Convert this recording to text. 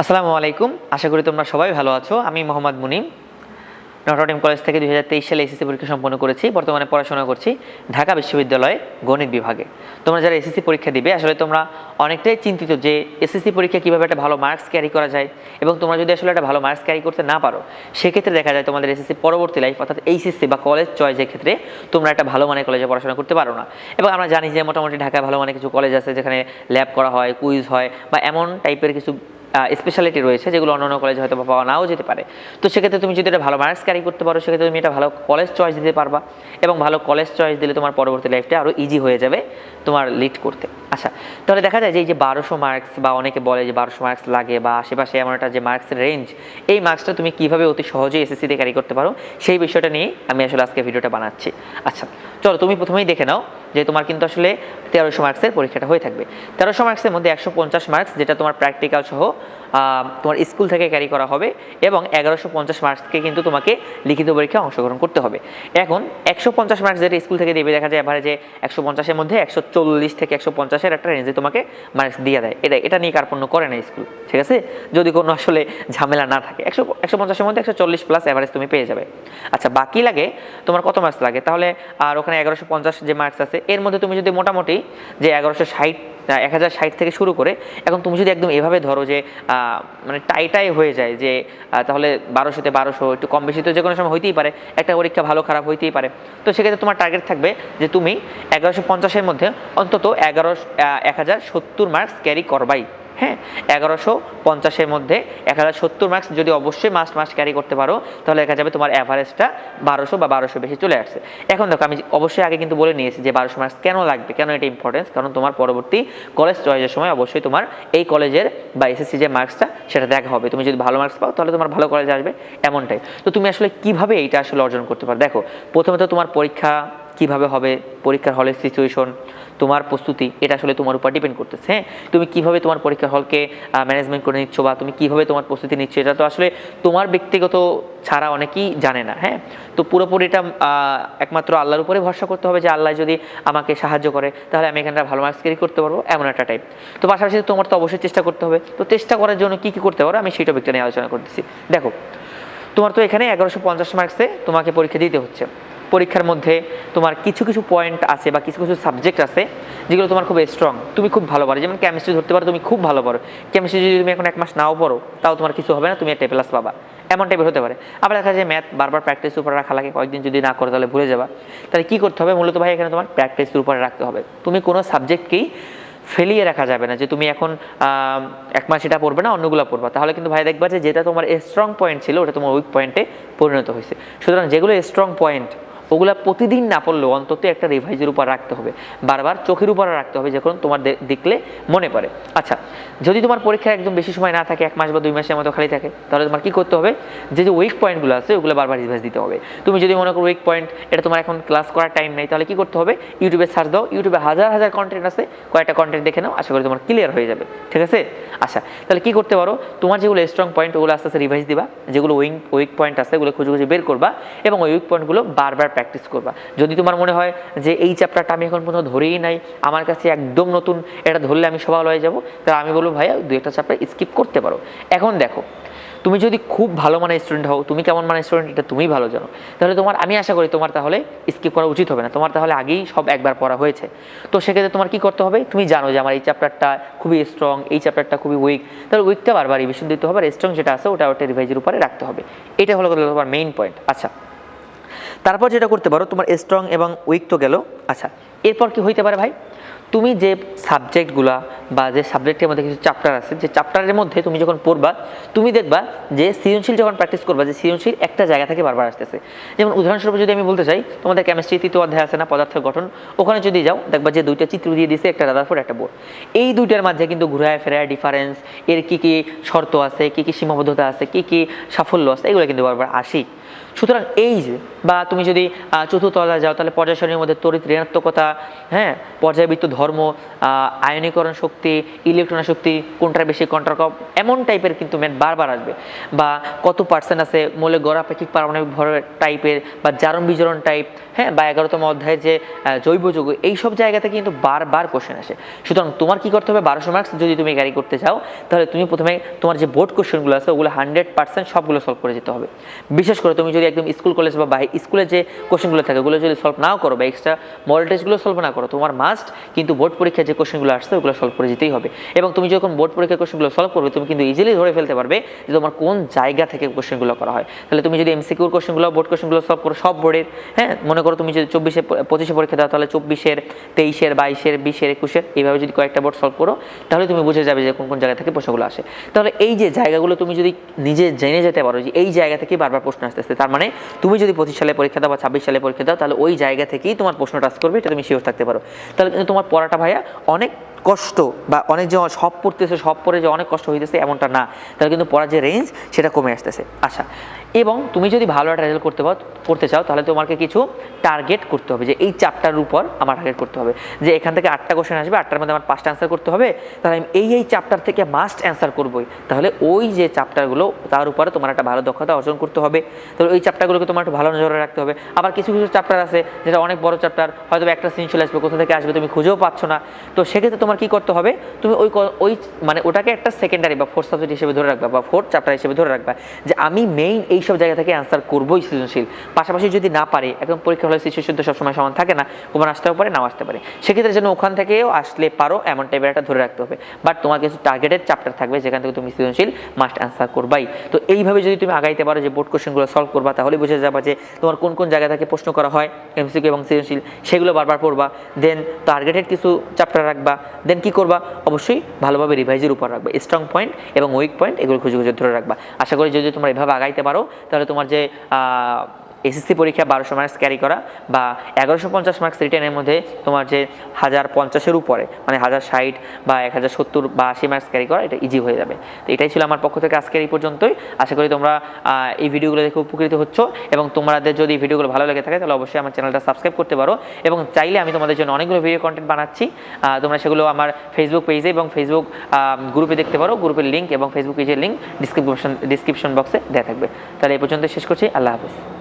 আসসালামু আলাইকুম। আশা করি তোমরা সবাই ভালো আছো। আমি মোহাম্মদ মুনিম। নটরডেম কলেজ থেকে দুই হাজার তেইশ সালে এসএসসি পরীক্ষা সম্পন্ন করেছি। বর্তমানে পড়াশোনা করছি ঢাকা বিশ্ববিদ্যালয়ে গণিত বিভাগে। তোমরা যারা এসএসসি পরীক্ষা দিবে, আসলে তোমরা অনেকটাই চিন্তিত যে এসএসসি পরীক্ষা কীভাবে একটা ভালো মার্কস ক্যারি করা যায় এবং তোমরা যদি আসলে একটা ভালো মার্কস ক্যারি করতে না পারো, সেক্ষেত্রে দেখা যায় তোমাদের এসএসসি পরবর্তী লাইফ অর্থাৎ এইচএসসি বা কলেজ চয়েসের ক্ষেত্রে তোমরা একটা ভালো মানের কলেজে পড়াশোনা করতে পারো না। এবং আমরা জানি যে মোটামুটি ঢাকায় ভালো মানের কিছু কলেজ আছে যেখানে ল্যাব করা হয় কুইজ হয় বা এমন টাইপের কিছু স্পেশালিটি রয়েছে যেগুলো অন্য অন্য কলেজে হয়তো পাওয়া নাও যেতে পারে। তো সেক্ষেত্রে তুমি যদি এটা ভালো মার্কস ক্যারি করতে পারো, সেক্ষেত্রে তুমি এটা ভালো কলেজ চয়েস দিতে পারবা এবং ভালো কলেজ চয়েস দিলে তোমার পরবর্তী লাইফটা আরও ইজি হয়ে যাবে তোমার লিড করতে। আচ্ছা তাহলে দেখা যায় যে এই যে বারোশো মার্কস বা অনেকে বলে যে বারোশো মার্কস লাগে বা আশেপাশে এমন একটা যে মার্কসের রেঞ্জ এই মার্কসটা তুমি কীভাবে অতি সহজেই এসএসসিতে ক্যারি করতে পারো, সেই বিষয়টা নিয়ে আমি আসলে আজকে ভিডিওটা বানাচ্ছি। আচ্ছা চলো তুমি প্রথমেই দেখে নাও যে তোমার কিন্তু আসলে তেরোশো মার্কসের পরীক্ষাটা হয়ে থাকবে। তেরোশো মার্কসের মধ্যে একশো পঞ্চাশ মার্কস যেটা তোমার প্র্যাকটিক্যাল সহ তোমার স্কুল থেকে ক্যারি করা হবে এবং এগারোশো পঞ্চাশ মার্কসকে কিন্তু তোমাকে লিখিত পরীক্ষায় অংশগ্রহণ করতে হবে। এখন একশো পঞ্চাশ মার্কস যেটা স্কুল থেকে দেবে, দেখা যায় যে একশো পঞ্চাশের মধ্যে একশো চল্লিশ থেকে একশো পঞ্চাশের একটা রেঞ্জে তোমাকে মার্কস দিয়ে দেয়। এটা এটা নিয়ে কার্পণ্য করে না স্কুল ঠিক আছে? যদি কোনো আসলে ঝামেলা না থাকে, একশো একশো পঞ্চাশের মধ্যে একশো চল্লিশ প্লাস অ্যাভারেজ তুমি পেয়ে যাবে। আচ্ছা বাকি লাগে তোমার কত মার্কস লাগে? তাহলে আর ওখানে এগারোশো পঞ্চাশ যে মার্কস আছে এর মধ্যে তুমি যদি মোটামুটি যে এগারোশো ষাট এক হাজার ষাট থেকে শুরু করে, এখন তুমি যদি একদম এভাবে ধরো যে মানে টাইটাই হয়ে যায় যে তাহলে বারোশোতে বারোশো, একটু কম বেশি তো যে কোনো সময় হইতেই পারে, একটা পরীক্ষা ভালো খারাপ হইতেই পারে। তো সেক্ষেত্রে তোমার টার্গেট থাকবে যে তুমি এগারোশো পঞ্চাশের মধ্যে অন্তত এগারো এক হাজার সত্তর মার্কস ক্যারি করবাই। হ্যাঁ এগারোশো পঞ্চাশের মধ্যে এক হাজার সত্তর মার্কস যদি অবশ্যই মাস্ট মাস্ট ক্যারি করতে পারো, তাহলে দেখা যাবে তোমার অ্যাভারেজটা বারোশো বা বারোশো বেশি চলে আসছে। এখন দেখো, আমি অবশ্যই আগে কিন্তু বলে নিয়েছি যে বারোশো মার্কস কেন লাগবে, কেন এটা ইম্পর্টেন্স কারণ তোমার পরবর্তী কলেজ চয়েসের সময় অবশ্যই তোমার এই কলেজের বা এসএসসি যে মার্কসটা সেটা দেখা হবে। তুমি যদি ভালো মার্কস পাও, তাহলে তোমার ভালো কলেজ আসবে, এমনটাই। তো তুমি আসলে কীভাবে এইটা আসলে অর্জন করতে পারো? দেখো, প্রথমে তো তোমার পরীক্ষা কীভাবে হবে পরীক্ষার হলের সিচুয়েশন তোমার প্রস্তুতি, এটা আসলে তোমার উপর ডিপেন্ড করতেছে হ্যাঁ? তুমি কীভাবে তোমার পরীক্ষার হলকে ম্যানেজমেন্ট করে নিচ্ছ বা তুমি কীভাবে তোমার প্রস্তুতি নিচ্ছ, এটা তো আসলে তোমার ব্যক্তিগত ছাড়া অনেকেই জানে না হ্যাঁ? তো পুরোপুরি এটা একমাত্র আল্লাহর উপরে ভরসা করতে হবে যে আল্লাহ যদি আমাকে সাহায্য করে, তাহলে আমি এখানটা ভালো মার্কস ক্যারি করতে পারব, এমন একটা টাইপ তো পাশাপাশি তোমার তো অবশ্যই চেষ্টা করতে হবে, তো চেষ্টা করার জন্য কি কি করতে পারো? আমি সেই টপিকটা নিয়ে আলোচনা করতেছি। দেখো, তোমার তো এখানে এগারোশো পঞ্চাশ মার্কসে তোমাকে পরীক্ষা দিতে হচ্ছে। পরীক্ষার মধ্যে তোমার কিছু কিছু পয়েন্ট আছে বা কিছু কিছু সাবজেক্ট আছে যেগুলো তোমার খুব স্ট্রং তুমি খুব ভালো পারো। যেমন কেমিস্ট্রি ধরতে পারো, তুমি খুব ভালো পারো। কেমিস্ট্রি যদি তুমি এখন এক মাস নাও পড়ো, তাও তোমার কিছু হবে না, তুমি একটা প্লাস পাবা। এমন টাইপের হতে পারে। আবার দেখা যায় ম্যাথ বারবার প্র্যাকটিসের উপরে রাখা লাগে, কয়েকদিন যদি না করো তাহলে ভুলে যাবা। তাহলে কী করতে হবে? মূলত ভাই, এখানে তোমার প্র্যাকটিসের উপরে রাখতে হবে। তুমি কোনো সাবজেক্টকেই ফেলিয়ে রাখা যাবে না, যে তুমি এখন এক মাস এটা পড়বে না, অন্যগুলো পড়বা। তাহলে কিন্তু ভাই দেখবা যে যেটা তোমার স্ট্রং পয়েন্ট ছিল, ওটা তোমার উইক পয়েন্টে পরিণত হয়েছে। সুতরাং যেগুলো স্ট্রং পয়েন্ট ওগুলা প্রতিদিন না পড়লেও অন্তত একটা রিভাইজের উপর রাখতে হবে। বারবার চোখের উপর রাখতে হবে যখন তোমার দেখলে মনে পড়ে। আচ্ছা যদি তোমার পরীক্ষা একদম বেশি সময় না থাকে, এক মাস বা দুই মাসের মতো খালি থাকে, তাহলে তোমার কি করতে হবে? যে যে উইক পয়েন্টগুলো আছে, ওগুলো বারবার রিভাইজ দিতে হবে। তুমি যদি মনে করো উইক পয়েন্ট এটা তোমার এখন ক্লাস করার টাইম নেই, তাহলে কি করতে হবে? ইউটিউবে সার্চ দাও ইউটিউবে হাজার হাজার কন্টেন্ট আছে, কয়েকটা কন্টেন্ট দেখে নাও, আশা করি তোমার ক্লিয়ার হয়ে যাবে। ঠিক আছে? আচ্ছা তাহলে কি করতে পারো? তোমার যেগুলো স্ট্রং পয়েন্ট ওগুলো আস্তে আস্তে রিভাইজ দিবা। যেগুলো উইক উইক পয়েন্ট আছে, ওগুলো খুঁজে খুঁজে বের করবা এবং ওই উইক পয়েন্টগুলো বারবার প্র্যাকটিস করবা। যদি তোমার মনে হয় যে এই চ্যাপ্টারটা আমি এখন পর্যন্ত ধরেই নাই, আমার কাছে একদম নতুন, এটা ধরলে আমি সবাই হয়ে যাব, তাহলে আমি বলব, ভাইয়া দু একটা চ্যাপ্টার স্কিপ করতে পারো। এখন দেখো, তুমি যদি খুব ভালো মানের স্টুডেন্ট হও, তুমি কেমন মানের স্টুডেন্ট এটা তুমিই ভালো জানো। তাহলে তোমার, আমি আশা করি তোমার তাহলে স্কিপ করা উচিত হবে না। তোমার তাহলে আগেই সব একবার পড়া হয়েছে। তো সেক্ষেত্রে তোমার কি করতে হবে? তুমি জানো যে আমার এই চ্যাপ্টারটা খুবই স্ট্রং এই চ্যাপ্টারটা খুবই উইক তাহলে উইকটা বারবার রিভিশন দিতে হবে, আর স্ট্রং যেটা আছে, ওটা ওটা রিভাইজের উপরে রাখতে হবে। এটা হলো তোমার মেইন পয়েন্ট আচ্ছা তারপর যেটা করতে পারো, তোমার স্ট্রং এবং উইক তো গেল। আচ্ছা এরপর কি হইতে পারে ভাই? তুমি যে সাবজেক্টগুলা বা যে সাবজেক্টের মধ্যে কিছু চ্যাপ্টার আছে, যে চ্যাপ্টারের মধ্যে তুমি যখন পড়বা, তুমি দেখবা যে সৃজনশীল যখন প্র্যাকটিস করবা, যে সৃজনশীল একটা জায়গা থেকে বারবার আসতেছে। যেমন উদাহরণস্বরূপ যদি আমি বলতে চাই, তোমাদের কেমিস্ট্রি তৃতীয় অধ্যায় আছে না পদার্থের গঠন, ওখানে যদি যাও, দেখবা যে দুইটা চিত্র দিয়ে দিছে, একটা রাদারফোর্ড একটা বোর্ড এই দুইটার মাঝে কিন্তু ঘুরায় ফেরায় ডিফারেন্স এর কী কী শর্ত আছে, কী কী সীমাবদ্ধতা আছে, কী কী সাফল্য আছে, এগুলো কিন্তু বারবার আসি সুতরাং এই যে বা তুমি যদি আহ, চতুর্থ তলায় যাও তাহলে পর্যায় মধ্যে তড়িৎ ঋণাত্মকতা হ্যাঁ পর্যায়বৃত্ত ধর্ম আয়নীকরণ শক্তি ইলেকট্রন শক্তি কোনটার বেশি কোনটার কম এমন টাইপের কিন্তু ম্যাথ বারবার আসবে। বা কত পার্সেন্ট আছে মৌলিক গড়াপেক্ষিক পারমাণবিক ভরের টাইপের বা জারণ বিজরণ টাইপ হ্যাঁ বা এগারোতম অধ্যায়ে যে জৈব যৌগ এইসব জায়গা থেকে কিন্তু বারবার কোশ্চেন আসে। সুতরাং তোমার কি করতে হবে? বারোশো মার্কস যদি তুমি ক্যারি করতে চাও তাহলে তুমি প্রথমে তোমার যে বোর্ড কোশ্চেনগুলো আছে ওগুলো হান্ড্রেড পার্সেন্ট সবগুলো সলভ করে যেতে হবে। বিশেষ করে তুমি যদি একদম স্কুল, কলেজ বা বাহি স্কুলে যে কোশ্চেনগুলো থাকে, ওগুলো যদি সলভ নাও করো বা এক্সট্রা মডেল টেস্টগুলো সলভ না করো, তোমার মাস্ট কিন্তু বোর্ড পরীক্ষায় যে কোশ্চেনগুলো আসছে, ওগুলো সলভ করে যেতেই হবে। এবং তুমি যখন বোর্ড পরীক্ষার কোশ্চেনগুলো সলভ করবে, তুমি কিন্তু ইজিলি ধরে ফেলতে পারবে যে তোমার কোন জায়গা থেকে কোশ্চেনগুলো করা হয়। তাহলে তুমি যদি এমসিকিউর কোশ্চেনগুলো বোর্ড কোশ্চেনগুলো সলভ করো, সব বোর্ডের হ্যাঁ? মনে করো তুমি যদি চব্বিশে, পঁচিশে পরীক্ষা দাও, তাহলে চব্বিশের, তেইশের, বাইশের, বিশের, একুশের, এইভাবে যদি কয়েকটা বোর্ড সলভ করো, তাহলে তুমি বুঝে যাবে যে কোন কোন জায়গা থেকে প্রশ্নগুলো আসে। তাহলে এই যে জায়গাগুলো তুমি যদি নিজে জেনে যেতে পারো যে এই জায়গা থেকে বারবার প্রশ্ন আসতেছে, তার মানে তুমি যদি পঁচিশ সালে পরীক্ষা দাও বা ছাব্বিশ সালে পরীক্ষা দাও, তাহলে ওই জায়গা থেকেই তোমার প্রশ্ন টাচ করবে, এটা তুমি শিওর থাকতে পারো। তাহলে কিন্তু তোমার পড়াটা ভাইয়া অনেক কষ্ট বা অনেক যে সব পড়তেছে, সব পড়ে যে অনেক কষ্ট হইতেছে, এমনটা না। তাহলে কিন্তু পড়ার যে রেঞ্জ সেটা কমে আসতেছে। আচ্ছা এবং তুমি যদি ভালো একটা রেজাল্ট করতে করতে চাও, তাহলে তোমাকে কিছু টার্গেট করতে হবে। যে এই চারটার উপর আমার টার্গেট করতে হবে। যে এখান থেকে আটটা কোশ্চেন আসবে, আটটার মধ্যে আমার পাঁচটা অ্যান্সার করতে হবে। তাহলে আমি এই এই চ্যাপ্টার থেকে মাস্ট অ্যান্সার করবোই। তাহলে ওই যে চ্যাপ্টারগুলো তার উপরে তোমার একটা ভালো দক্ষতা অর্জন করতে হবে। তাহলে ওই চ্যাপ্টারগুলোকে তোমার একটু ভালো নজরে রাখতে হবে। আবার কিছু কিছু চ্যাপ্টার আছে, যেটা অনেক বড় চ্যাপ্টার হয়তো একটা সিন চলে আসবে, কোথা থেকে আসবে তুমি খুঁজেও পাচ্ছ না। তো সেক্ষেত্রে তোমার কি করতে হবে? তুমি ওই ওই মানে ওটাকে একটা সেকেন্ডারি বা ফোর্থ সাবজেক্ট হিসেবে ধরে রাখবা বা ফোর্থ চ্যাপ্টার হিসেবে ধরে রাখবা যে আমি মেইন এইসব জায়গা থেকে অ্যান্সার করবোই সৃজনশীল। পাশাপাশি যদি না পারে, একদম পরীক্ষা হলে সিচুয়েশন তো সবসময় সমান থাকে না কোমান আসতেও পারে, নাও আসতে পারে। সেক্ষেত্রে যেন ওখান থেকেও আসলে পারো এমন টাইপের একটা ধরে রাখতে হবে। বাট তোমার কিছু টার্গেটেড চ্যাপ্টার থাকবে যেখান থেকে তুমি সৃজনশীল মাস্ট অ্যান্সার করবাই। তো এইভাবে যদি তুমি আগাইতে পারো যে বোর্ড কোশ্চেনগুলো সলভ করবা তাহলে বুঝে যাবা যে তোমার কোন কোন জায়গা থেকে প্রশ্ন করা হয় এমসিকিউ এবং সৃজনশীল, সেগুলো বারবার পড়বা। দেন টার্গেটেড কিছু চ্যাপ্টার রাখবা। দেন কি করবা? অবশ্যই ভালোভাবে রিভাইজের উপর রাখবা। স্ট্রং পয়েন্ট এবং উইক পয়েন্ট এগুলো খুঁজে খুঁজে ধরে রাখবা। আশা করি যদি তোমরা এভাবে আগাইতে পারো, তাহলে তোমার যে এসএসসি পরীক্ষা বারোশো মার্কস ক্যারি করা বা এগারোশো পঞ্চাশ মার্কস রিটার্নের মধ্যে তোমার যে হাজার পঞ্চাশের উপরে মানে হাজার ষাট বা এক হাজার সত্তর বা আশি মার্কস ক্যারি করা, এটা ইজি হয়ে যাবে। তো এটাই ছিল আমার পক্ষ থেকে আজকের এই পর্যন্তই। আশা করি তোমরা এই ভিডিওগুলো দেখে উপকৃত হচ্ছ এবং তোমাদের যদি ভিডিওগুলো ভালো লেগে থাকে, তাহলে অবশ্যই আমার চ্যানেলটা সাবস্ক্রাইব করতে পারো এবং চাইলে আমি তোমাদের জন্য অনেকগুলো ভিডিও কন্টেন্ট বানাচ্ছি। তোমরা সেগুলো আমার ফেসবুক পেজে এবং ফেসবুক গ্রুপে দেখতে পারো। গ্রুপের লিঙ্ক এবং ফেসবুক পেজের লিঙ্ক ডিসক্রিপশন ডিসক্রিপশন বক্সে দেওয়া থাকবে। তাহলে এই পর্যন্ত শেষ করছি। আল্লাহ হাফিজ।